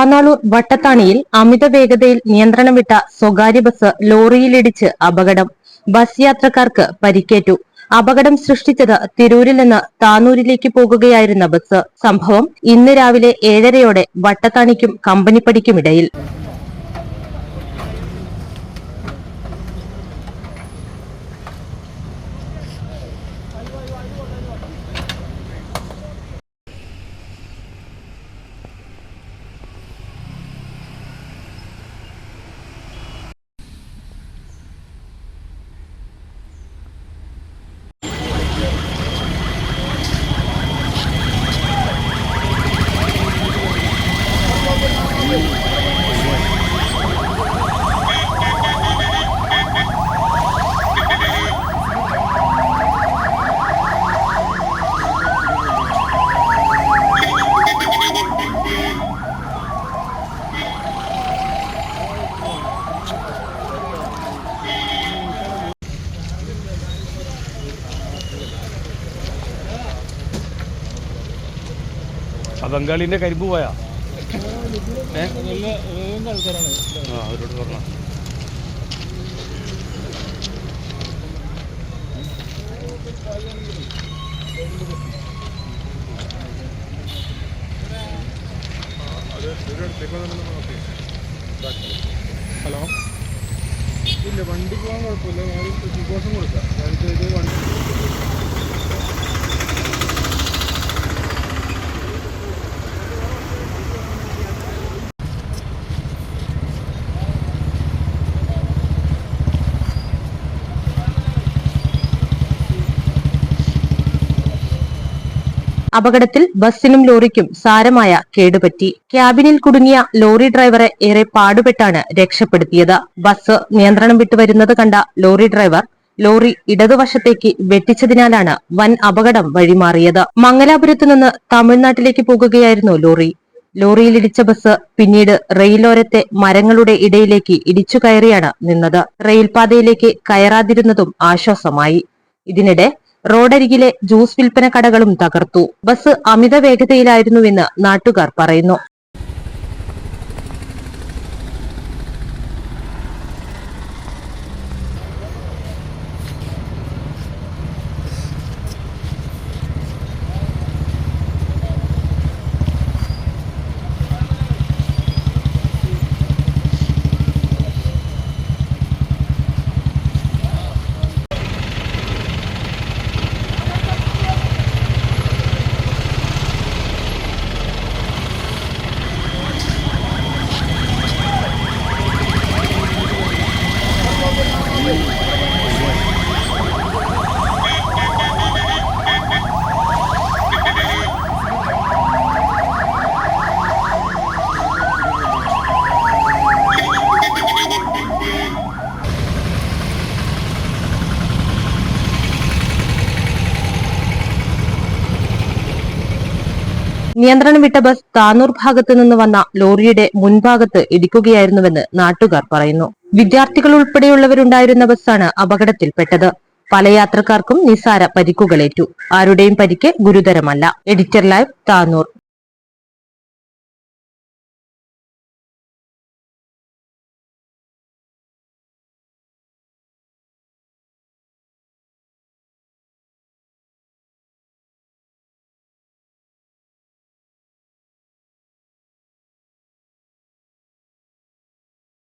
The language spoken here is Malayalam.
താനാളൂർ വട്ടത്താണിയിൽ അമിത വേഗതയിൽ നിയന്ത്രണം വിട്ട സ്വകാര്യ ബസ് ലോറിയിലിടിച്ച് അപകടം. ബസ് യാത്രക്കാർക്ക് പരിക്കേറ്റു. അപകടം സൃഷ്ടിച്ചത് തിരൂരിൽ നിന്ന് താനൂരിലേക്ക് പോകുകയായിരുന്ന ബസ്. സംഭവം ഇന്ന് രാവിലെ ഏഴരയോടെ വട്ടത്താണിക്കും കമ്പനിപ്പടിക്കുമിടയിൽ. ആ ബംഗാളിന്റെ കരിമ്പ് പോയാ. ഏ? ആ അവരോട് പറഞ്ഞു. ഹലോ? ഇല്ല വണ്ടി പോകാൻ കുഴപ്പമില്ല. ഞാൻ പ്രിക്കോഷൻ കൊടുക്കാം. ഇത് വണ്ടി അപകടത്തിൽ ബസ്സിനും ലോറിക്കും സാരമായ കേടുപറ്റി. ക്യാബിനിൽ കുടുങ്ങിയ ലോറി ഡ്രൈവറെ ഏറെ പാടുപെട്ടാണ് രക്ഷപ്പെടുത്തിയത്. ബസ് നിയന്ത്രണം വിട്ടുവരുന്നത് കണ്ട ലോറി ഡ്രൈവർ ലോറി ഇടതുവശത്തേക്ക് വെട്ടിച്ചതിനാലാണ് വൻ അപകടം വഴിമാറിയത്. മംഗലാപുരത്ത് നിന്ന് തമിഴ്നാട്ടിലേക്ക് പോകുകയായിരുന്നു ലോറി. ലോറിയിലിടിച്ച ബസ് പിന്നീട് റെയിലോരത്തെ മരങ്ങളുടെ ഇടയിലേക്ക് ഇടിച്ചു കയറിയാണ് നിന്നത്. റെയിൽപാതയിലേക്ക് കയറാതിരുന്നതും ആശ്വാസമായി. ഇതിനിടെ റോഡരികിലെ ജ്യൂസ് വിൽപ്പന കടകളും തകർത്തു. ബസ് അമിത വേഗതയിലായിരുന്നുവെന്ന് നാട്ടുകാർ പറയുന്നു. നിയന്ത്രണം വിട്ട ബസ് താനൂർ ഭാഗത്തു നിന്ന് വന്ന ലോറിയുടെ മുൻഭാഗത്ത് ഇടിക്കുകയായിരുന്നുവെന്ന് നാട്ടുകാർ പറയുന്നു. വിദ്യാർത്ഥികൾ ഉൾപ്പെടെയുള്ളവരുണ്ടായിരുന്ന ബസ്സാണ് അപകടത്തിൽപ്പെട്ടത്. പല യാത്രക്കാർക്കും നിസാര പരിക്കുകളേറ്റു. ആരുടെയും പരിക്ക് ഗുരുതരമല്ല. Editor live Tanur.